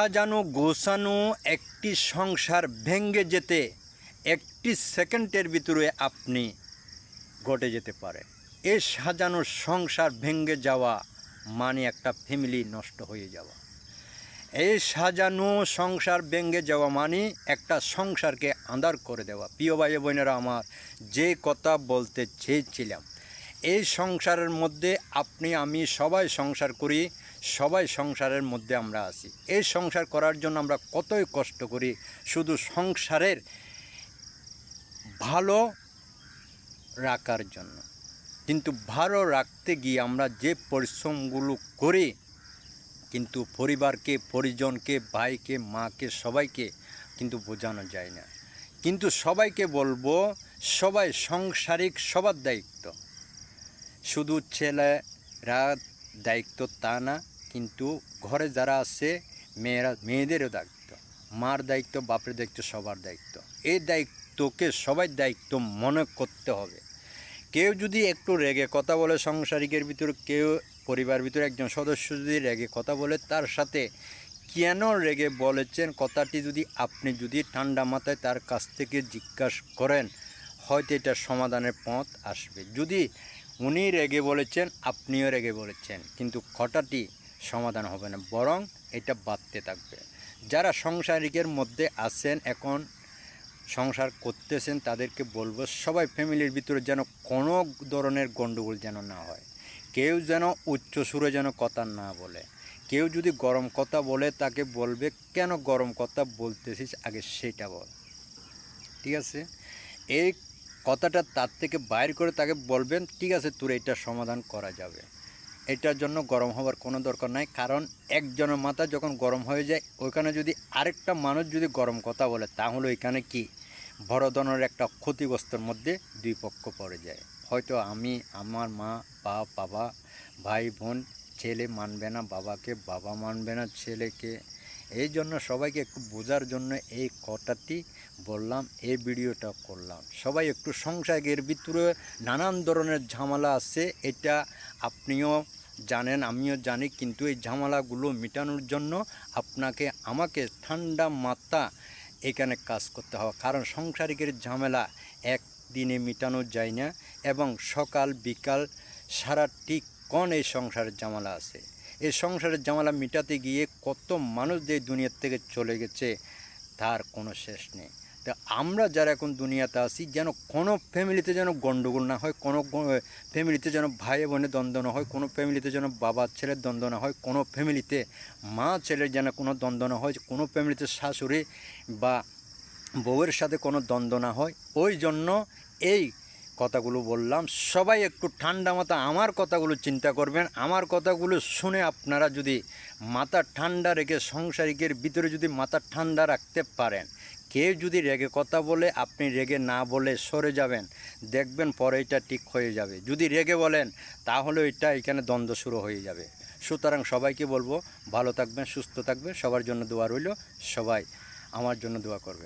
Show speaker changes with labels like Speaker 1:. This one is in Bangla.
Speaker 1: সাজানো গোছানো একটি সংসার ভেঙ্গে যেতে একটি সেকেন্ডের ভিতরে আপনি ঘটে যেতে পারে। এই সাজানো সংসার ভেঙ্গে যাওয়া মানে একটা ফ্যামিলি নষ্ট হয়ে যাওয়া। এই সাজানো সংসার ভেঙ্গে যাওয়া মানে একটা সংসারকে আন্ধার করে দেওয়া। প্রিয় ভাই বোনেরা আমার, যে কথা বলতে চেয়েছিলাম, এই সংসারের মধ্যে আপনি, আমি সবাই সংসার করি সবাই সংসারের মধ্যে আমরা আছি। এই সংসার করার জন্য আমরা কতই কষ্ট করি, শুধু সংসারের ভালো রাখার জন্য। কিন্তু ভালো রাখতে গিয়ে আমরা যে পরিশ্রমগুলো করি, কিন্তু পরিবারকে, পরিজনকে, ভাইকে, মাকে, সবাইকে কিন্তু বোঝানো যায় না। কিন্তু সবাইকে বলব, সবাই সাংসারিক, সবার দায়িত্ব। শুধু ছেলেরা দায়িত্ব তা না কিন্তু ঘরে যারা আছে, মেয়েরা, মেয়েদেরও দায়িত্ব। মার দায়িত্ব, বাপের দায়িত্ব, সবার দায়িত্ব। এই দায়িত্বকে সবাই দায়িত্ব মনে করতে হবে। কেউ যদি একটু রেগে কথা বলে সংসারিকের ভিতরে, কেউ পরিবার ভিতরে একজন সদস্য যদি রেগে কথা বলে, তার সাথে কেন রেগে বলেছেন? কথাটি যদি আপনি যদি ঠান্ডা মাথায় তার কাছ থেকে জিজ্ঞাসা করেন, হয়তো এটা সমাধানের পথ আসবে। যদি উনি রেগে বলেছেন, আপনিও রেগে বলেছেন। কিন্তু কথাটি সমাধান হবে না, বরং এটা বাড়তে থাকবে। যারা সংসারিকের মধ্যে আছেন, এখন সংসার করতেছেন, তাদেরকে বলব, সবাই ফ্যামিলির ভিতরে যেন কোনো ধরনের গণ্ডগোল যেন না হয়। কেউ যেন উচ্চ সুরে যেন কথা না বলে। কেউ যদি গরম কথা বলে, তাকে বলবে, কেন গরম কথা বলতেছিস? আগে সেটা বল। ঠিক আছে? এই কথাটা তার থেকে বাইর করে তাকে বলবেন, ঠিক আছে, তোর এটা সমাধান করা যাবে। এটার জন্য গরম হওয়ার কোনো দরকার নাই। কারণ একজনের মাথা যখন গরম হয়ে যায়, ওইখানে যদি আরেকটা মানুষ যদি গরম কথা বলে, তাহলে ওইখানে কি? বড় ধরনের একটা ক্ষতিগ্রস্তর মধ্যে দুই পক্ষ পড়ে যায়। হয়তো আমি, আমার মা, বা বাবা, ভাই, বোন, ছেলে মানবে না, বাবাকে বাবা মানবে না, ছেলেকে। এই জন্য সবাইকে একটু বোঝার জন্য এই কথাটি বললাম, এই ভিডিওটা করলাম। সবাই একটু সংসারের ভিতরে নানান ধরনের ঝামেলা আছে, এটা আপনিও জানেন, আমিও জানি, কিন্তু এই ঝামেলাগুলো মেটানোর জন্য আপনাকে, আমাকে ঠান্ডা মাত্রা এখানে কাজ করতে হবে। কারণ সংসারিকের ঝামেলা একদিনে মেটানো যায় না এবং সকাল, বিকাল সারাটি কন এই সংসারের ঝামেলা আছে। এই সংসারের ঝামেলা মেটাতে গিয়ে কত মানুষ যে দুনিয়ার থেকে চলে গেছে, তার কোনো শেষ নেই। তা আমরা যারা এখন দুনিয়াতে আছি, যেন কোনো ফ্যামিলিতে যেন গণ্ডগোল না হয়, কোনো ফ্যামিলিতে যেন ভাই বোনের দ্বন্দ্ব না হয়, কোনো ফ্যামিলিতে যেন বাবা ছেলের দ্বন্দ্ব না হয়, কোনো ফ্যামিলিতে মা ছেলের যেন কোনো দ্বন্দ্ব না হয়, কোনো ফ্যামিলিতে শাশুড়ি বা বউয়ের সাথে কোনো দ্বন্দ্ব না হয়, ওই জন্য এই কথাগুলো বললাম। সবাই একটু ঠান্ডা মাথা আমার কথাগুলো চিন্তা করবেন। আমার কথাগুলো শুনে আপনারা যদি মাথা ঠান্ডা রেখে সংসারিকের ভিতরে যদি মাথা ঠান্ডা রাখতে পারেন কেউ যদি রেগে কথা বলে, আপনি রেগে না বলে সরে যাবেন। দেখবেন পরে এটা ঠিক হয়ে যাবে। যদি রেগে বলেন, তাহলে এটা এখানে দ্বন্দ্ব শুরু হয়ে যাবে। সুতরাং সবাইকে বলব, ভালো থাকবেন, সুস্থ থাকবেন। সবার জন্য দোয়া রইল। সবাই আমার জন্য দোয়া করবেন।